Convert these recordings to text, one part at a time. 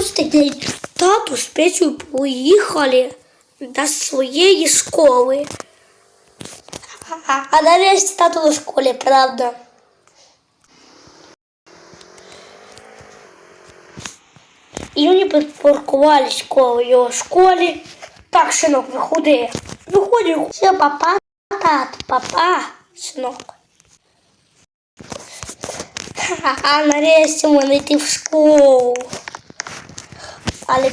14 день тату з Петю поїхали до своєї школи. А, а нарешті тату до школи, правда. І вони підпоркувались коло його школи. Так, синок, виходи. Виходи, все, папа, тат, папа, синок. А нарешті мене йти в школу. Але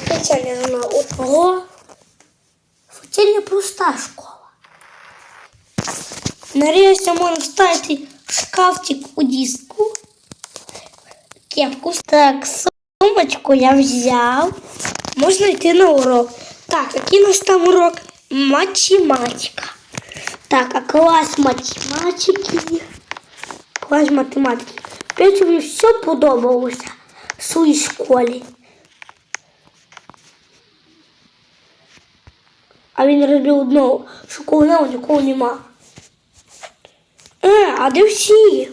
одного. що Це не проста школа. Нарешті можна вставити шкафчик у диску. Кепку. Так, сумочку я взяв. Можна йти на урок. Так, який у нас там урок? Математика. Так, а клас математики. Клас математики. Петрові все подобалося в своїй школі. А він робив одного, що коло нього нікого нема. Е, а де всі?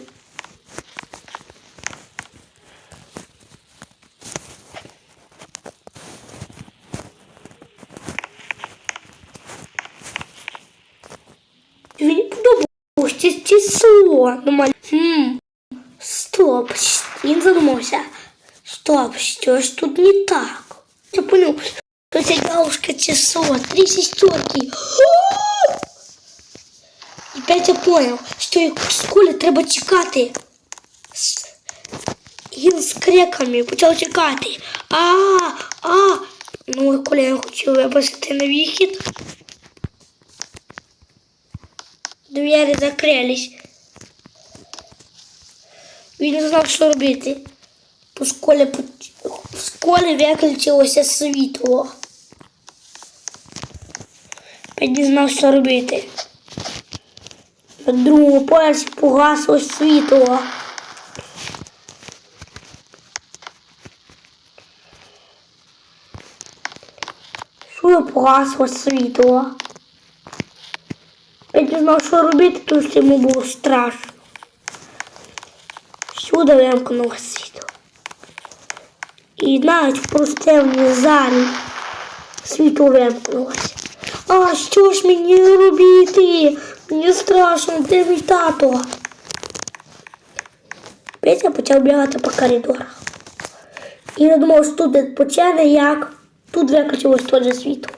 Мені подобалось це число. Нормально. Хм. Стоп, він задумався. Стоп, що ж тут не так? Я понял, Ця галушка число, три шестерки. І Петя понял, що їх в школі треба чекати. С- Він з криками почав чекати. А, а, ну, коли я хотів випустити на вихід. Двері закрились. Він не знав, що робити. По школі, школі виключилося світло. Він не знав, що робити. На другому поясі погасло світло. Що погасло світло? Він не знав, що робити, тому що йому було страшно. Всюди вимкнув світло. І навіть в простевній залі світло вимкнулося. А що ж мені робити? Мені страшно, де мій тато? Петя почав бігати по коридорах. І не думав, що тут відпочине, як тут виключилось теж світло.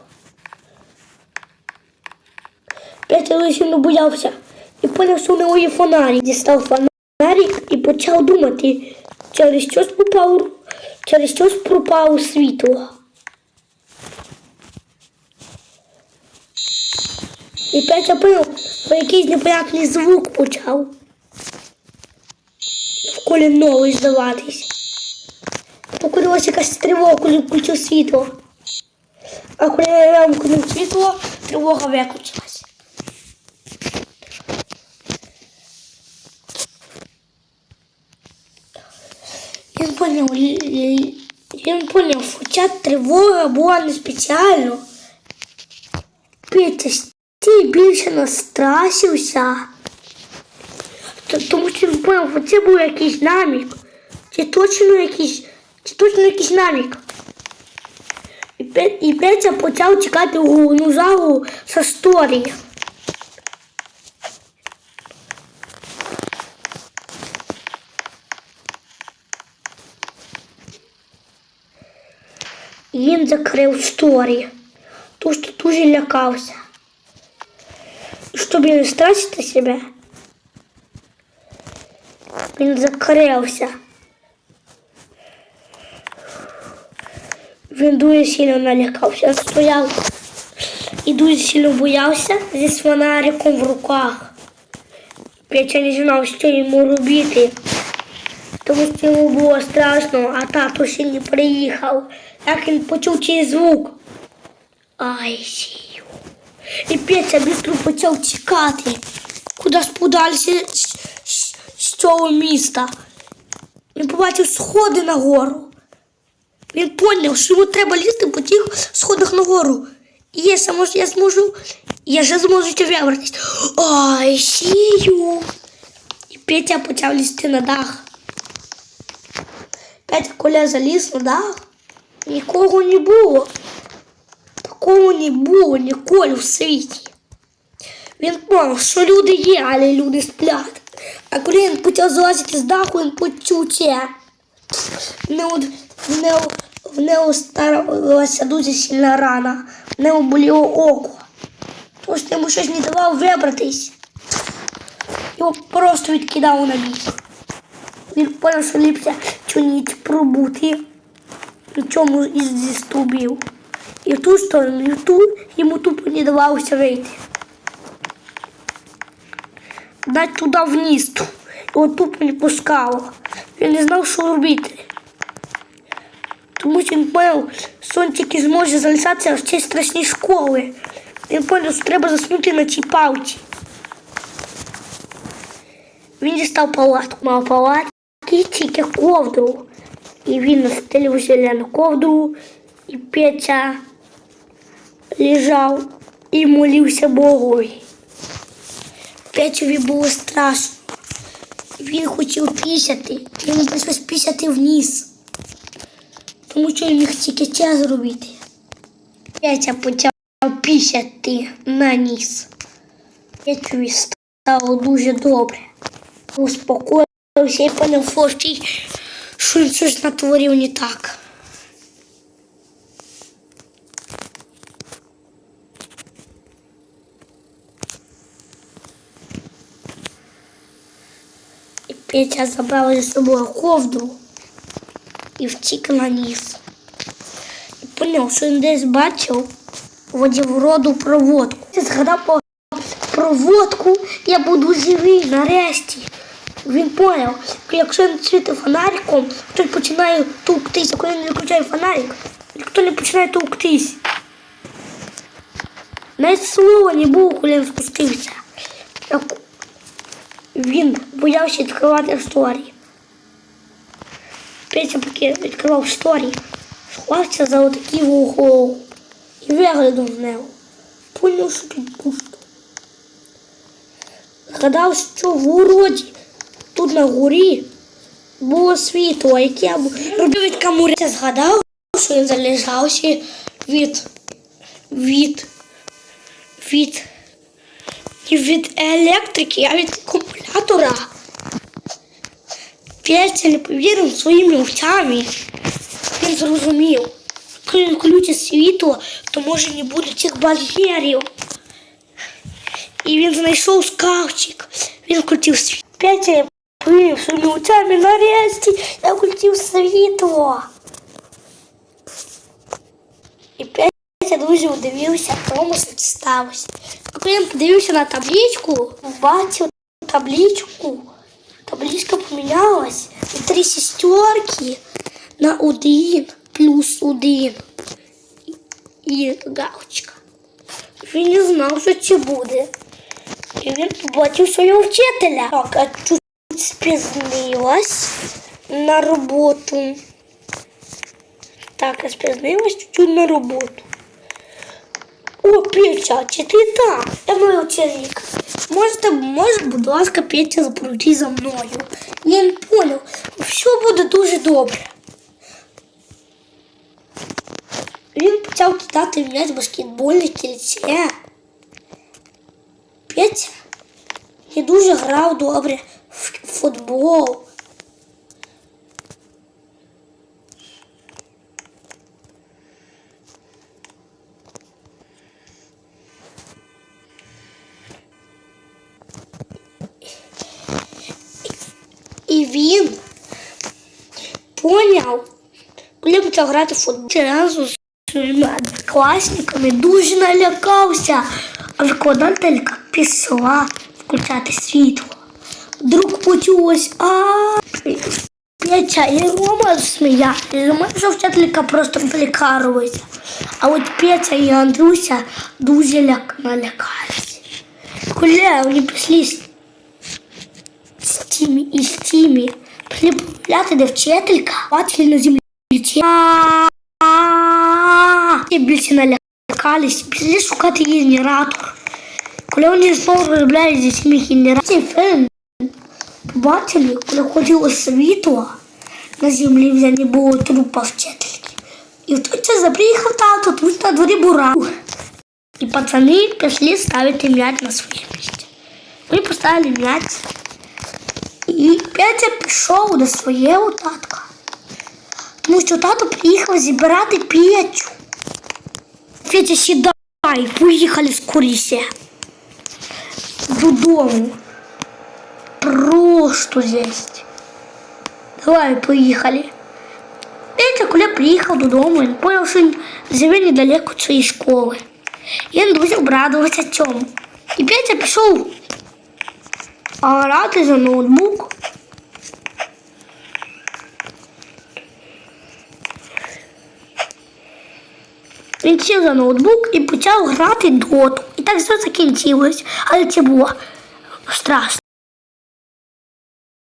Петя лише не боявся і поняв, що у нього є фонарик. Дістав фонарик і почав думати, через щось попав, через щось пропало світло. І Петя поняв, що якийсь непонятний звук почав. В колі новий здаватись. Покорилася якась тривога, коли включив світло. А коли я вимкнув світло, тривога виключилась. Він поняв, він поняв, що ця тривога була не спеціально. Петя ти більше настрасився. Тому що він поняв, це був якийсь намік. Це точно якийсь, це точно якийсь намік. І, Пе- і Петя почав чекати головну залу з він закрив шторі, тому що дуже лякався. Щоб не страшити себе, він закрився. Він дуже сильно налякався, стояв і дуже сильно боявся зі фонариком в руках. Петя не знав, що йому робити, тому що йому було страшно, а тато ще не приїхав. Як він почув цей звук. Ай, сію. І Петя швидко почав тікати. Кудись подальше з, цього міста. Він побачив сходи нагору. Він поняв, що йому треба лізти по тих сходах нагору. І я я зможу, я вже зможу вибратись. Ай, сію. І Петя почав лізти на дах. Петя Коля заліз на дах Нікого не було. Такого не було ніколи в світі. Він думав, що люди є, але люди сплять. А коли він почав злазити з даху, він це. В нього, в нього, старалася дуже сильна рана. В нього боліло око. Тож йому щось не давав вибратись. Його просто відкидав на бік. Він поняв, що ліпше ніч пробути на чому із стовбів. І в ту сторону, і в ту йому тупо не давалося вийти. Дать туди вниз. Його тупо не пускало. Він не знав, що робити. Тому що він поняв, що тільки зможе залишатися в цій страшній школи. Він поняв, що треба заснути на цій палці. Він дістав палатку, мав палатки, тільки ковдру. І він настелив зелену ковдру, і Петя лежав і молився Богові. Петрові було страшно. Він хотів пісяти, йому прийшлось пісяти вниз. Тому що він міг тільки це зробити. Петя почав пісяти на ніс. Петрові стало дуже добре. Успокоївся і поняв Форчий, що він щось натворив не так. І Петя забрав за собою ковдру і втік на ніс. І поняв, що він десь бачив воді в роду проводку. Згадав про проводку, я буду живий нарешті. Він поняв, якщо він світить фонариком, хтось починає товктись. Коли він виключає фонарик, ніхто не починає товктись. Навіть слова не було, коли він спустився. Він боявся відкривати шторі. Петя поки відкривав шторі, сховався за отакий вугол і виглядав з нього. Поняв, що тут. Згадав, що в уроді тут на горі було світло, яке робив від камуря. Згадав, що він залежався від від від від електрики, а від акумулятора. Петя не повірив своїми очами. Він зрозумів, коли включить світло, то може не буде цих бар'єрів. І він знайшов скавчик. Він включив світло. Петя не повірив своїми очами нарешті. Я включив світло. І Петя дуже удивився, тому що це сталося. Коли він подивився на табличку, бачив табличку. Табличка помінялась. І три шестерки на один плюс один. І галочка. Він не знав, що це буде. І він побачив свого вчителя. Так, а чуть спізнилась на роботу. Так, я спізнилась чуть-чуть на роботу. О, Петя, чи ти там? Я мій ученик. Можете, може, будь ласка, Петя, запрути за мною. Я не понял. Все буде дуже добре. Він почав кидати м'яч баскетбольне кільце. Петя не дуже грав добре футбол. І він поняв, коли почав в футбол разом з своїми однокласниками, дуже налякався, а викладателька пішла включати світло. Вдруг почулось а Петя і Рома сміялися. Рома, що вчителька просто прикарувалася. А от Петя і Андрюся дуже ляк... налякалися. Коли вони пішли з з тими і з тими, пішли погуляти, де вчителька, бачили на землі ці і більше налякались, пішли шукати генератор. Коли вони знову розробляють зі цими генераторами, фільм побачили, коли ходило світло, на землі вже не було трупа вчительки. І в той час приїхав тато, тут на дворі бурак. І пацани пішли ставити м'яч на своє місце. Вони поставили м'яч. І Петя пішов до свого татка. Тому що тато приїхав зібрати Петю. Петя, сідай, поїхали скоріше. Додому. Просто жесть. Давай, поїхали. Петя, коли приїхав додому, він поняв, що він живе недалеко від своєї школи. І він дуже обрадувався цьому. І Петя пішов грати за ноутбук. Він сів за ноутбук і почав грати доту. І так все закінчилось. Але це було страшно.